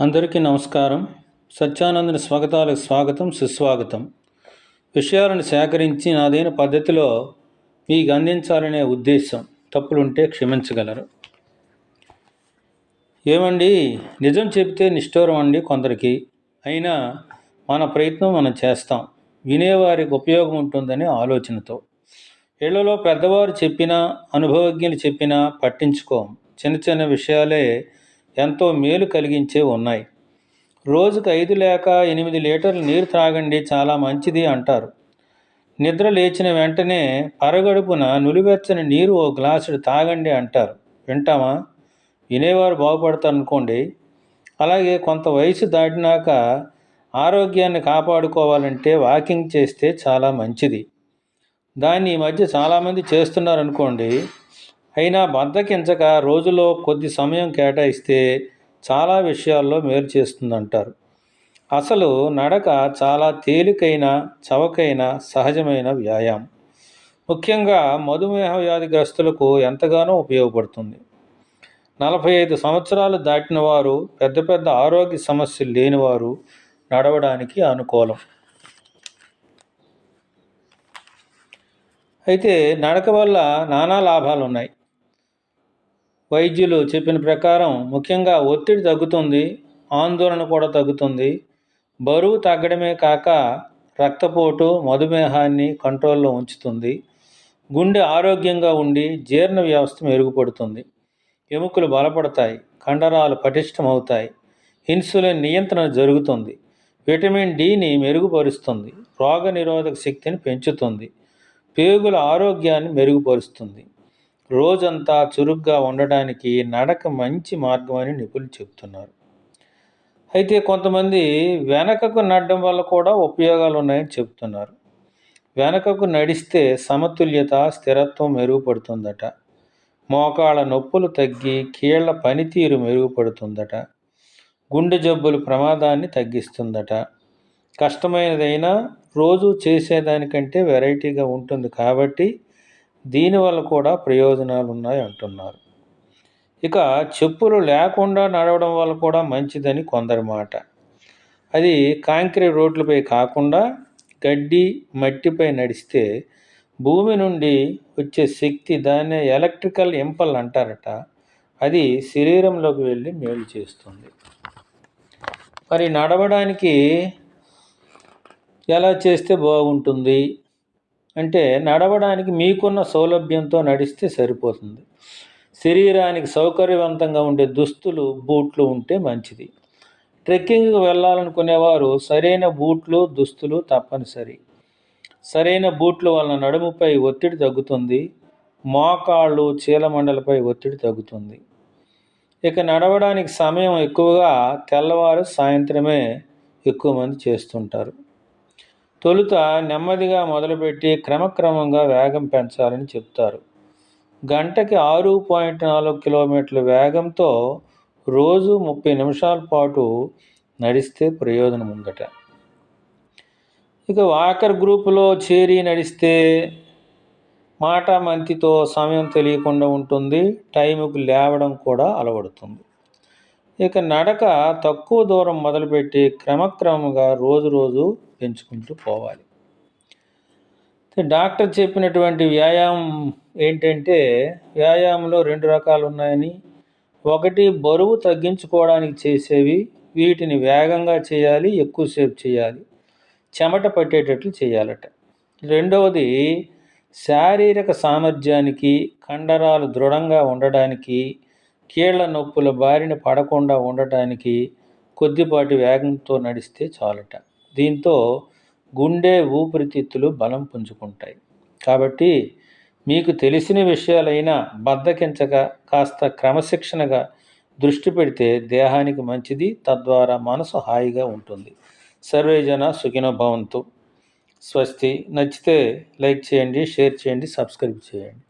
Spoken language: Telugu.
అందరికీ నమస్కారం. సత్యానందని స్వాగతాలకు స్వాగతం సుస్వాగతం. విషయాలను సేకరించి నాదైన పద్ధతిలో మీకు అందించాలనే ఉద్దేశం. తప్పులుంటే క్షమించగలరు. ఏమండి? నిజం చెబితే నిష్ఠూరం అండి కొందరికి. అయినా మన ప్రయత్నం మనం చేస్తాం. వినేవారికి ఉపయోగం ఉంటుందనే ఆలోచనతో. ఇళ్ళలో పెద్దవారు చెప్పినా అనుభవజ్ఞులు చెప్పినా పట్టించుకోం. చిన్న చిన్న విషయాలే ఎంతో మేలు కలిగించే ఉన్నాయి. రోజుకు ఐదు లేక ఎనిమిది లీటర్లు నీరు త్రాగండి చాలా మంచిది అంటారు. నిద్ర లేచిన వెంటనే పరగడుపున నులివెచ్చని నీరు ఓ గ్లాసుడు తాగండి అంటారు. వింటామా? వినేవారు బాగుపడతారు అనుకోండి అలాగే కొంత వయసు దాటినాక ఆరోగ్యాన్ని కాపాడుకోవాలంటే వాకింగ్ చేస్తే చాలా మంచిది. దాన్ని ఈ మధ్య చాలామంది చేస్తున్నారు అనుకోండి అయినా బద్దకించక రోజులో కొద్ది సమయం కేటాయిస్తే చాలా విషయాల్లో మేలు చేస్తుందంటారు. అసలు నడక చాలా తేలికైన చవకైన సహజమైన వ్యాయామం. ముఖ్యంగా మధుమేహ వ్యాధిగ్రస్తులకు ఎంతగానో ఉపయోగపడుతుంది. నలభై ఐదు సంవత్సరాలు దాటిన వారు పెద్ద పెద్ద ఆరోగ్య సమస్యలు లేనివారు నడవడానికి అనుకూలం. అయితే నడక వల్ల నానా లాభాలు ఉన్నాయి వైద్యులు చెప్పిన ప్రకారం ముఖ్యంగా ఒత్తిడి తగ్గుతుంది ఆందోళన కూడా తగ్గుతుంది. బరువు తగ్గడమే కాక రక్తపోటు మధుమేహాన్ని కంట్రోల్లో ఉంచుతుంది. గుండె ఆరోగ్యంగా ఉండి జీర్ణ వ్యవస్థ మెరుగుపడుతుంది. ఎముకలు బలపడతాయి కండరాలు పటిష్టమవుతాయి ఇన్సులిన్ నియంత్రణ జరుగుతుంది. విటమిన్ డిని మెరుగుపరుస్తుంది రోగ నిరోధక శక్తిని పెంచుతుంది పేగుల ఆరోగ్యాన్ని మెరుగుపరుస్తుంది. రోజంతా చురుగ్గా ఉండడానికి నడక మంచి మార్గం అని నిపుణులు చెప్తున్నారు అయితే కొంతమంది వెనకకు నడడం వల్ల కూడా ఉపయోగాలు ఉన్నాయని చెప్తున్నారు వెనకకు నడిస్తే సమతుల్యత స్థిరత్వం మెరుగుపడుతుందట. మోకాళ్ళ నొప్పులు తగ్గి కీళ్ళ పనితీరు మెరుగుపడుతుందట. గుండె జబ్బులు ప్రమాదాన్ని తగ్గిస్తుందట. కష్టమైనదైనా రోజు చేసేదానికంటే వెరైటీగా ఉంటుంది కాబట్టి దీనివల్ల కూడా ప్రయోజనాలు ఉన్నాయి అంటున్నారు. ఇక చెప్పులు లేకుండా నడవడం వల్ల కూడా మంచిదని కొందరి మాట. అది కాంక్రీట్ రోడ్లపై కాకుండా గడ్డి మట్టిపై నడిస్తే భూమి నుండి వచ్చే శక్తి దాన్ని ఎలక్ట్రికల్ ఇంపల్ అంటారట. అది శరీరంలోకి వెళ్ళి మేలు చేస్తుంది. మరి నడవడానికి ఎలా చేస్తే బాగుంటుంది? అంటే నడవడానికి మీకున్న సౌలభ్యంతో నడిస్తే సరిపోతుంది. శరీరానికి సౌకర్యవంతంగా ఉండే దుస్తులు బూట్లు ఉంటే మంచిది. ట్రెక్కింగ్కి వెళ్ళాలనుకునేవారు సరైన బూట్లు దుస్తులు తప్పనిసరి. సరైన బూట్ల వలన నడుముపై ఒత్తిడి తగ్గుతుంది. మోకాళ్ళు చీలమండలపై ఒత్తిడి తగ్గుతుంది. ఇక నడవడానికి సమయం ఎక్కువగా తెల్లవారు సాయంత్రమే ఎక్కువ మంది చేస్తుంటారు. తొలుత నెమ్మదిగా మొదలుపెట్టి క్రమక్రమంగా వేగం పెంచాలని చెప్తారు. గంటకి ఆరు పాయింట్ నాలుగు కిలోమీటర్ల వేగంతో రోజు ముప్పై నిమిషాల పాటు నడిస్తే ప్రయోజనం ఉందట. ఇక వాకర్ గ్రూపులో చేరి నడిస్తే మాట మంతితో సమయం తెలియకుండా ఉంటుంది టైంకు లేవడం కూడా అలవడుతుంది. ఇక నడక తక్కువ దూరం మొదలుపెట్టి క్రమక్రమంగా రోజు రోజు పెంచుకుంటూ పోవాలి. డాక్టర్ చెప్పినటువంటి వ్యాయామం ఏంటంటే వ్యాయామంలో రెండు రకాలు ఉన్నాయని ఒకటి బరువు తగ్గించుకోవడానికి చేసేవి వీటిని వేగంగా చేయాలి ఎక్కువసేపు చేయాలి చెమట పట్టేటట్లు చేయాలట. రెండవది శారీరక సామర్థ్యానికి కండరాలు దృఢంగా ఉండడానికి కీళ్ళ నొప్పుల బారిన పడకుండా ఉండటానికి కొద్దిపాటి వేగంతో నడిస్తే చాలట. దీంతో గుండె ఊపిరితిత్తులు బలం పుంజుకుంటాయి. కాబట్టి మీకు తెలిసిన విషయాలైనా బద్దకించక కాస్త క్రమశిక్షణగా దృష్టి పెడితే దేహానికి మంచిది తద్వారా మనసు హాయిగా ఉంటుంది. సర్వేజన సుఖిన భవంతు. స్వస్తి. నచ్చితే లైక్ చేయండి షేర్ చేయండి సబ్స్క్రైబ్ చేయండి.